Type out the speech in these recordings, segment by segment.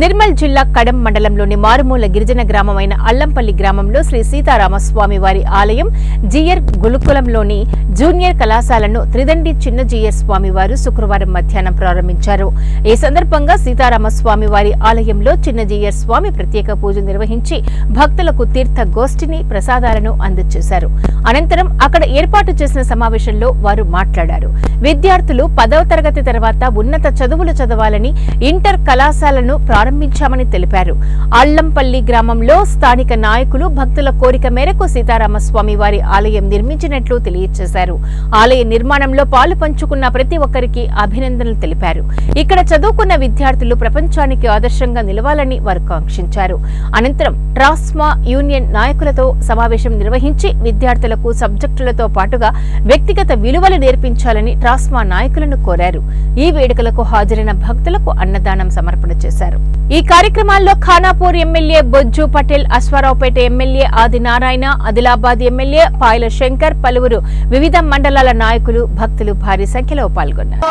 నిర్మల్ జిల్లా కడం మండలంలోని మారుమూల గిరిజన గ్రామమైన అల్లంపల్లి గ్రామంలో శ్రీ సీతారామస్వామి వారి ఆలయం జియర్ గురుకులంలోని జూనియర్ కళాశాలను త్రిదండి చిన్న జియర్ స్వామి వారు శుక్రవారం మధ్యాహ్నం ప్రారంభించారు. ఈ సందర్భంగా సీతారామస్వామి వారి ఆలయంలో చిన్న జియర్ స్వామి ప్రత్యేక పూజ నిర్వహించి భక్తులకు తీర్థ గోష్ఠిని ప్రసాదాలను అందజేశారు. అనంతరం అక్కడ ఏర్పాటు చేసిన సమావేశంలో వారు మాట్లాడారు. విద్యార్థులు పదవ తరగతి తర్వాత ఉన్నత చదువులు చదవాలని ఇంటర్ కళాశాలను ప్రారంభించామని తెలిపారు. అల్లంపల్లి గ్రామంలో స్థానిక నాయకులు భక్తుల కోరిక మేరకు సీతారామస్వామి వారి ఆలయం నిర్మించినట్లు తెలియజేశారు ఆలయ నిర్మాణంలో పాలు పంచుకున్న ప్రతి ఒక్కరికి అభినందనలు తెలిపారు. ఇక్కడ చదువుకున్న విద్యార్థులు ప్రపంచానికి ఆదర్శంగా నిలవాలని వారు కాంక్షించారు. అనంతరం ట్రాస్మా యూనియన్ నాయకులతో సమావేశం నిర్వహించి విద్యార్థులకు సబ్జెక్టులతో పాటుగా వ్యక్తిగత విలువలు నేర్పించాలని ట్రాస్మా నాయకులను కోరారు. ఈ వేడుకలకు హాజరైన భక్తులకు అన్నదానం సమర్పణ చేశారు. ఈ కార్యక్రమాల్లో Khanapur MLA Bojju Patel Aswaraopeta MLA Adi Narayana Adilabad MLA Payala Shankar పలువురు వివిధ మండలాల నాయకులు భక్తులు భారీ సంఖ్యలో పాల్గొన్నారు.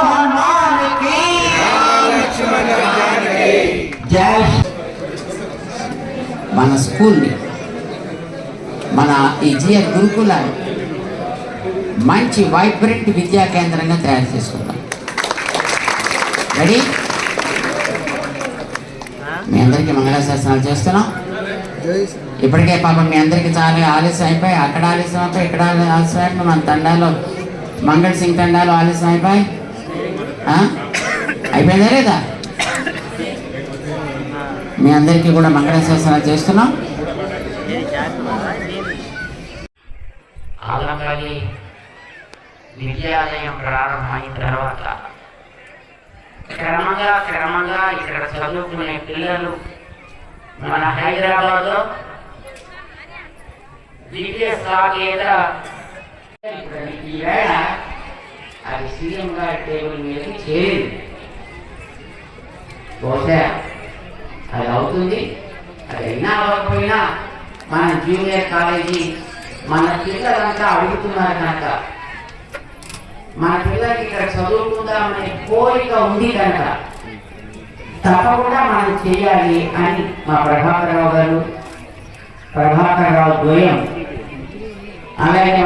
మన స్కూల్ని మన ఈ జిఎస్ గురుకులాన్ని మంచి వైబ్రెంట్ విద్యా కేంద్రంగా తయారు చేసుకుందాం. రెడీ మీ అందరికీ మంగళాశాసనాలు చేస్తున్నాం. ఇప్పటికే పాపం మీ అందరికీ చాలా ఆలస్యం అయిపోయి అక్కడ ఆలస్యం అయిపోయి ఇక్కడ ఆలస్యం అయిపోయి మన తండాలో మంగళ సింగ్ తండాలో ఆలస్యం అయిపోయి అయిపోయిందా లేదా? మీ అందరికీ కూడా మంగళాశాసనాలు చేస్తున్నాం. ఆలంపల్లి విద్యాలయం ప్రారంభమైన తర్వాత క్రమంగా క్రమంగా ఇక్కడ చదువుకునే పిల్లలు మన హైదరాబాద్లో విద్య సాగేత ఈవేళ అది సీఎం గారి టేబుల్ మీదకి చేరింది. బహుశా అది అవుతుంది అది అయినా అవ్వకపోయినా మన జూనియర్ కాలేజీ మన పిల్లలంతా అడుగుతున్నారు కనుక మన పిల్లలకి ఇక్కడ చదువుకుందామనే కోరిక ఉంది కనుక తప్పకుండా మనం చేయాలి అని మా ప్రభాకరరావు గారు ప్రభాకరరావు ద్వయం. అలాగే